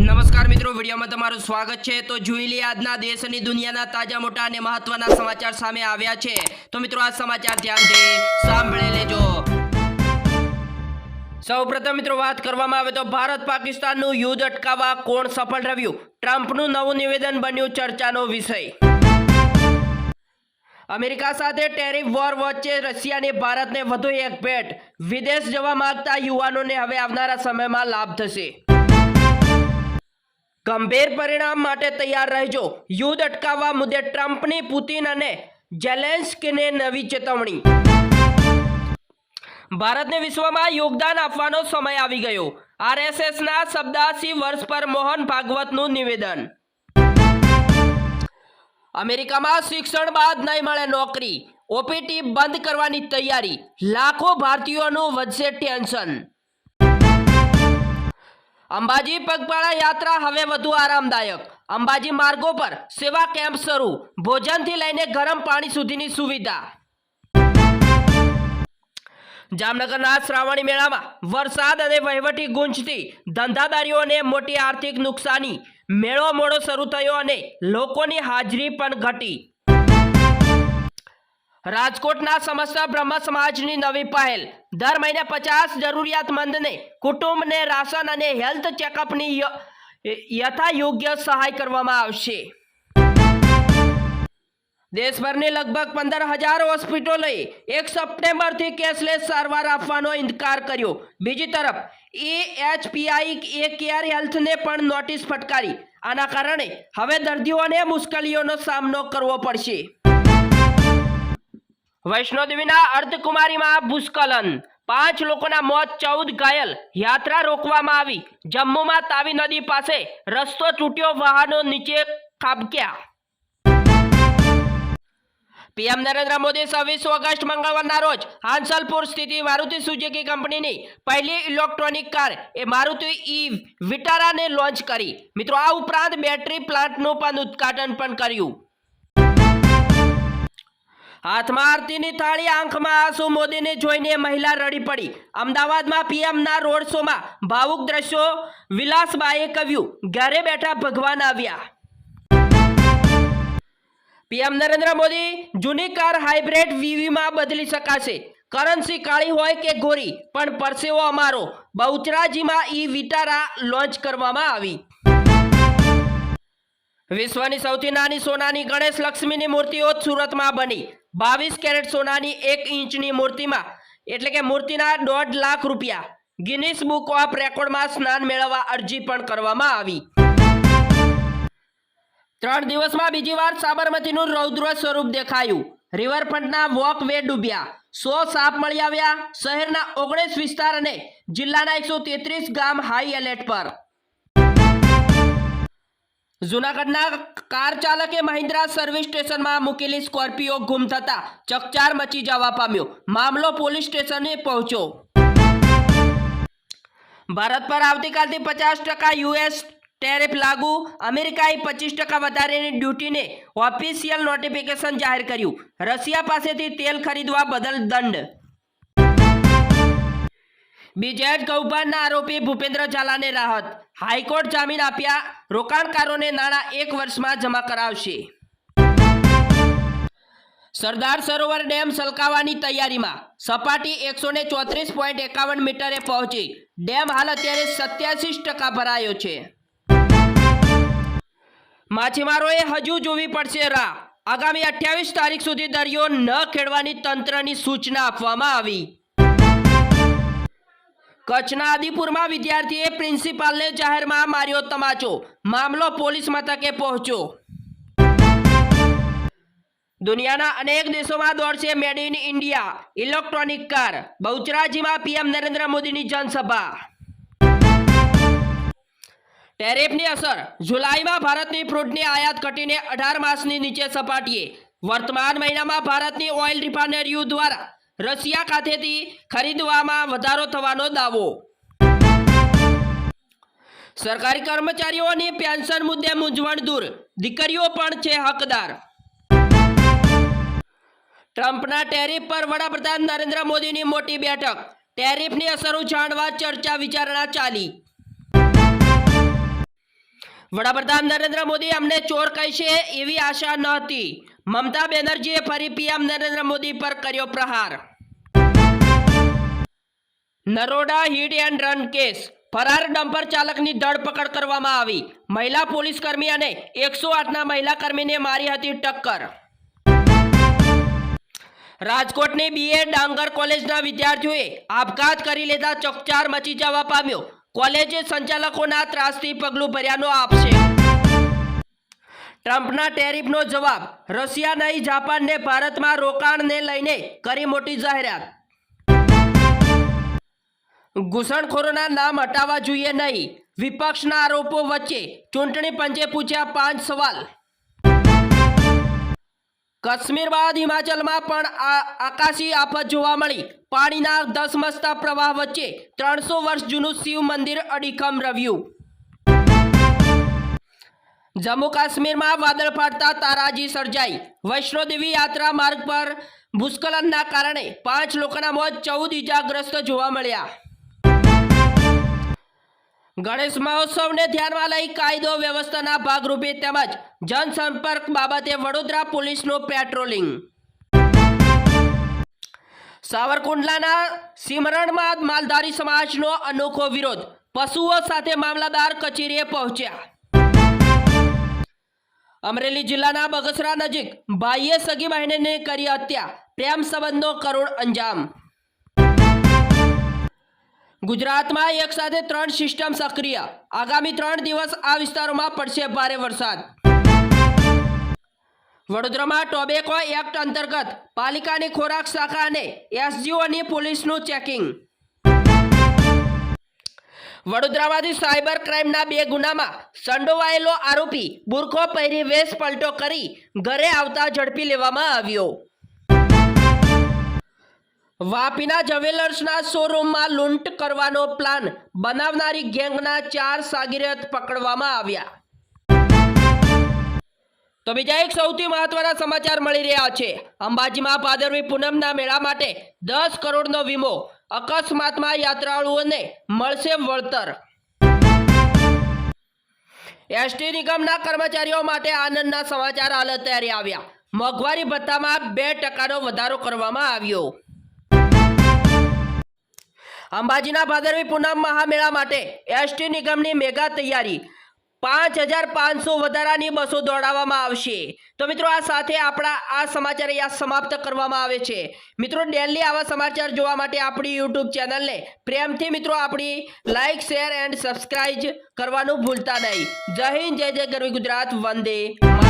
નમસ્કાર મિત્રો, વિડીયોમાં તમારું સ્વાગત છે. તો જોઈ લઈએ આજના દેશ અને દુનિયાના તાજા મોટા અને મહત્વના સમાચાર સામે આવ્યા છે. તો મિત્રો, આ સમાચાર ધ્યાનથી સાંભળી લેજો. સૌપ્રથમ મિત્રો, વાત કરવામાં આવે તો ભારત પાકિસ્તાનનું યુદ્ધ અટકાવવા કોણ સફળ રહ્યું? ટ્રમ્પનું નવું નિવેદન બન્યું ચર્ચાનો વિષય. અમેરિકા સાથે ટેરિફ વોર વચ્ચે રશિયાને ભારતને વધુ એક ભેટ. વિદેશ જવા માંગતા યુવાનોને હવે આવનારા સમયમાં લાભ થશે. ગંભીર પરિણામ માટે તૈયાર રહેજો. યુદ્ધ અટકાવવા મુદ્દે ટ્રમ્પની, પુતિન અને જેલેન્સ્કીને નવી ચેતવણી. ભારતને વિશ્વમાં યોગદાન આપવાનો સમય આવી ગયો. આરએસએસના શબ્દાસી વર્ષ પર મોહન ભાગવતનું નિવેદન. અમેરિકામાં શિક્ષણ બાદ નહીં મળે નોકરી. ઓપીટી બંધ કરવાની તૈયારી. લાખો ભારતીયોનું વધશે ટેન્શન. અંબાજી પગપાળા યાત્રા હવે વધુ આરામદાયક. અંબાજી માર્ગો પર સેવા કેમ્પ શરૂ. ભોજનથી લઈને ગરમ પાણી સુધીની સુવિધા. જામનગરના શ્રાવણી મેળામાં વરસાદ અને વહીવટી ગુંજથી ધંધાદારીઓને મોટી આર્થિક નુકસાની. મેળો મોડો શરૂ થયો અને લોકોની હાજરી પણ ઘટી. રાજકોટના સમસ્ત બ્રહ્મ સમાજની નવી પહેલ. દર મહિને પચાસ જરૂરિયાતમંદને, કુટુંબને રાશન અને હેલ્થ ચેકઅપની યથાયોગ્ય સહાય કરવામાં આવશે. દેશભરની લગભગ પંદર હજાર હોસ્પિટલોએ એક સપ્ટેમ્બરથી કેશલેસ સારવાર આપવાનો ઇનકાર કર્યો. બીજી તરફ એએચપીઆઈ એ કેર હેલ્થને પણ નોટિસ ફટકારી. આના કારણે હવે દર્દીઓને મુશ્કેલીઓનો સામનો કરવો પડશે. વૈષ્ણોદેવીના અર્ધકુમારીમાં ભૂસ્ખલન. પાંચ લોકોના મોત, ચૌદ ઘાયલ. યાત્રા રોકવામાં આવી. જમ્મુમાં તાવી નદી પાસે રસ્તો તૂટ્યો, વાહનો નીચે ખાબક્યા. પીએમ નરેન્દ્ર મોદી છવ્વીસ ઓગસ્ટ મંગળવારના રોજ હાંસલપુર સ્થિત મારુતિ સુઝુકી કંપનીની પહેલી ઇલેક્ટ્રોનિક કાર એ મારુતિ ઈ વિટારાને લોન્ચ કરી. મિત્રો, આ ઉપરાંત બેટરી પ્લાન્ટનું પણ ઉદ્ઘાટન પણ કર્યું. હાથમાં આરતીની થાળી આંખમાં આંસુ મોદીને જોઈને મહિલા રડી પડી. અમદાવાદમાં પીએમના રોડ શોમાં ભાવુક દ્રશ્યો. વિલાસબાએ કહ્યું, ઘરે બેઠા ભગવાન આવ્યા. પીએમ નરેન્દ્ર મોદી જૂની કાર હાઇબ્રિડ વીવીમાં બદલી શકાશે. કરન્સી કાળી હોય કે ગોરી, પણ પરસેવો અમારો. બહુચરાજીમાં ઈ વિટારા લોન્ચ કરવામાં આવી. વિશ્વની સૌથી નાની સોનાની ગણેશ લક્ષ્મીની મૂર્તિઓ સુરતમાં બની. બાવીસ કેરેટ સોનાની એક ઇંચની મૂર્તિમાં, એટલે કે મૂર્તિના દોઢ લાખ રૂપિયા, ગિનિસ બુક ઓફ રેકોર્ડમાં સ્નાન મેળવવા અરજી પણ કરવામાં આવી. ત્રણ દિવસમાં બીજી વાર સાબરમતીનું રૌદ્ર સ્વરૂપ દેખાયું. રિવરફ્રન્ટના વોક વે ડૂબ્યા. સો સાપ મળી આવ્યા. શહેરના ઓગણીસ વિસ્તાર અને જિલ્લાના એકસો તેત્રીસ ગામ હાઈ એલર્ટ પર. જૂનાગઢના કાર ચાલકે મહિન્દ્રા સર્વિસ સ્ટેશનમાં મૂકેલી સ્કોર્પિયો ગુમ થતા ચકચાર મચી જવા પામ્યો. મામલો પોલીસ સ્ટેશને પહોંચ્યો. ભારત પર આવતીકાલથી પચાસ ટકા યુએસ ટેરિફ લાગુ. અમેરિકાએ પચીસ ટકા વધારેની ડ્યુટીને ઓફિશિયલ નોટિફિકેશન જાહેર કર્યું. રશિયા પાસેથી તેલ ખરીદવા બદલ દંડ. બીજેડ કૌભાંડના આરોપી ભૂપેન્દ્ર ઝાલાને રાહત. હાઈકોર્ટ જામીન આપ્યા. રોકાણકારોને નાણાં એક વર્ષમાં જમા કરાવશે. સરદાર સરોવર ડેમ સલકાવાની તૈયારીમાં. સપાટી એકસો ને ચોત્રીસ પોઈન્ટ એકાવન મીટરે પહોંચી. ડેમ હાલ અત્યારે સત્યાસી ટકા ભરાયો છે. માછીમારોએ હજુ જોવી પડશે રાહ. આગામી અઠ્યાવીસ તારીખ સુધી દરિયો ન ખેડવાની તંત્રની સૂચના આપવામાં આવી. કચ્છના આદિપુરમાં વિદ્યાર્થીએ પ્રિન્સિપાલને જાહેરમાં માર્યો તમાચો. મામલો પોલીસ મથકે પહોંચ્યો. દુનિયાના અનેક દેશોમાં દોડશે made in India. Electronic car. બહુચરાજીમાં PM Narendra મોદીની જનસભા. ટેરિફની અસર. જુલાઈમાં ભારતની ફ્રૂટની આયાત ઘટીને અઢાર માસની નીચે સપાટીએ. વર્તમાન મહિનામાં ભારતની ઓઇલ રિફાઇનરીઓ દ્વારા રશિયા ખાતેથી ખરીદવામાં વધારો થવાનો દાવો. સરકારી કર્મચારીઓની પેન્શન મુદ્દે મૂંઝવણ દૂર. દીકરીઓ પણ છે હકદાર. ટ્રમ્પના ટેરિફ પર વડાપ્રધાન નરેન્દ્ર મોદીની મોટી બેઠક. ટેરિફની અસરો જાણવા ચર્ચા વિચારણા ચાલી. વડાપ્રધાન નરેન્દ્ર મોદી અમને ચોર કહેશે એવી આશા નહોતી મમતા બેનર્જીએ ફરી પીએમ નરેન્દ્ર મોદી પર કર્યો પ્રહાર. Naroda hit and run case. ફરાર ડમ્પર ચાલકની ધરપકડ કરવામાં આવી. મહિલા પોલીસ કર્મી અને એકસો આઠના મહિલા કર્મીને મારી હતી ટક્કર. રાજકોટની બીએ ડાંગર કોલેજના વિદ્યાર્થીઓએ આપઘાત કરી લેતા ચકચાર મચી જવા પામ્યો. કોલેજે સંચાલકોના ત્રાસથી પગલું ભર્યાનો આપશે ટ્રમ્પના ટેરિફનો જવાબ, રશિયા નહીં જાપાનને ભારતમાં રોકાણને લઈને કરી મોટી જાહેરાત. ઘૂસણખોરોના નામ હટાવવા જોઈએ નહીં. વિપક્ષના આરોપો વચ્ચે ચૂંટણી પંચે પૂછ્યા પાંચ સવાલ. કાશ્મીર બાદ હિમાચલમાં પણ આકાશી આફત જોવા મળી. પાણીના ધસમસતા પ્રવાહ વચ્ચે ત્રણસો વર્ષ જૂનું શિવ મંદિર અડીખમ રહ્યું જમ્મુ કાશ્મીરમાં વાદળ ફાટતા તારાજી સર્જાઈ. વૈષ્ણોદેવી યાત્રા માર્ગ પર ભૂસ્ખલનના કારણે પાંચ લોકોના મોત, ચૌદ ઇજાગ્રસ્ત જોવા મળ્યા. ગણેશ મહોત્સવને ધ્યાનમાં લઈ કાયદો વ્યવસ્થાના ભાગરૂપે તેમજ જનસંપર્ક બાબતે વડોદરા પોલીસનું પેટ્રોલિંગ. સાવરકુંડલાના સિમરણમાં માલધારી સમાજનો અનોખો વિરોધ. પશુઓ સાથે મામલાદાર કચેરીએ પહોંચ્યા. અમરેલી જિલ્લાના બગસરા નજીક ભાઈએ સગી બહેનને કરી હત્યા. પ્રેમ સંબંધનો કરુણ અંજામ. ગુજરાતમાં એક સાથે ત્રણ સિસ્ટમ સક્રિય. આગામી ત્રણ દિવસ આ વિસ્તારોમાં પડશે ભારે વરસાદ. વડોદરામાં ટોબેકો એક્ટ અંતર્ગત પાલિકાની ખોરાક શાખા અને એસજીઓની પોલીસનું ચેકિંગ. વડોદરામાંથી સાયબર ક્રાઇમના બે ગુનામાં સંડોવાયેલો આરોપી બુરખો પહેરી વેશ પલટો કરી ઘરે આવતા ઝડપી લેવામાં આવ્યો. વાપીના જવેલર્સના શોરૂમમાં લૂંટ કરવાનો પ્લાન બનાવનારી ગેંગના ચાર સાગીરત પકડવામાં આવ્યા. તો બીજા એક સૌથી મહત્વના સમાચાર મળી રહ્યા છે. અંબાજીમાં ભાદરવી પૂનમના મેળા માટે દસ કરોડનો વીમો. અકસ્માતમાં યાત્રાળુઓને મળશે વળતર. એસટી નિગમના કર્મચારીઓ માટે આનંદના સમાચાર હાલ અત્યારે આવ્યા. મોંઘવારી ભથ્થામાં બે ટકાનો વધારો કરવામાં આવ્યો. અંબાજીના ભાદરવી પૂનમ મહામેળા માટે એસટી નિગમની મેગા તૈયારી. પાંચ હજાર પાંચસો વધારાની બસો દોડાવવામાં આવશે. તો મિત્રો, આ સાથે આપણા આ સમાચાર અહીંયા સમાપ્ત કરવામાં આવે છે. મિત્રો ડેલી આવા સમાચાર જોવા માટે આપણી યુટ્યુબ ચેનલને પ્રેમથી મિત્રો આપણી લાઇક શેર એન્ડ સબસ્ક્રાઇબ કરવાનું ભૂલતા નહીં. જય હિન્દ, જય જય ગરવી ગુજરાત, વંદે.